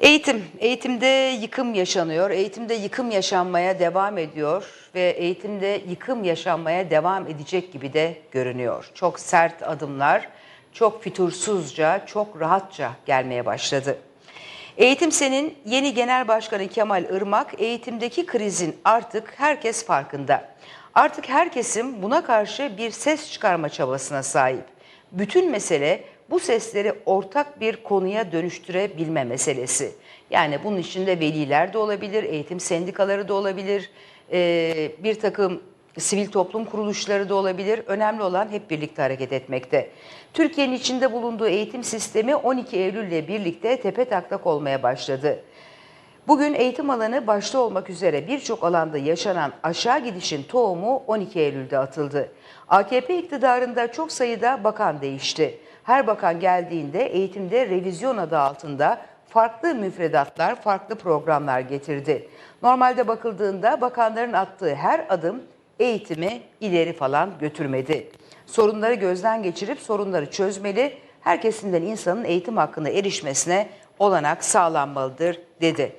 Eğitim, eğitimde yıkım yaşanıyor. Eğitimde yıkım yaşanmaya devam ediyor ve eğitimde yıkım yaşanmaya devam edecek gibi de görünüyor. Çok sert adımlar, çok fütursuzca, çok rahatça gelmeye başladı. Eğitim Sen'in yeni genel başkanı Kemal Irmak, eğitimdeki krizin artık herkes farkında. Artık herkesin buna karşı bir ses çıkarma çabasına sahip. Bütün mesele bu sesleri ortak bir konuya dönüştürebilme meselesi. Yani bunun içinde veliler de olabilir, eğitim sendikaları da olabilir, eee, bir takım sivil toplum kuruluşları da olabilir. Önemli olan hep birlikte hareket etmekte. Türkiye'nin içinde bulunduğu eğitim sistemi 12 Eylül ile birlikte tepe taklak olmaya başladı. Bugün eğitim alanı başta olmak üzere birçok alanda yaşanan aşağı gidişin tohumu 12 Eylül'de atıldı. AKP iktidarında çok sayıda bakan değişti. Her bakan geldiğinde eğitimde revizyon adı altında farklı müfredatlar, farklı programlar getirdi. Normalde bakıldığında bakanların attığı her adım eğitimi ileri falan götürmedi. Sorunları gözden geçirip sorunları çözmeli, her kesimden insanın eğitim hakkına erişmesine olanak sağlanmalıdır dedi.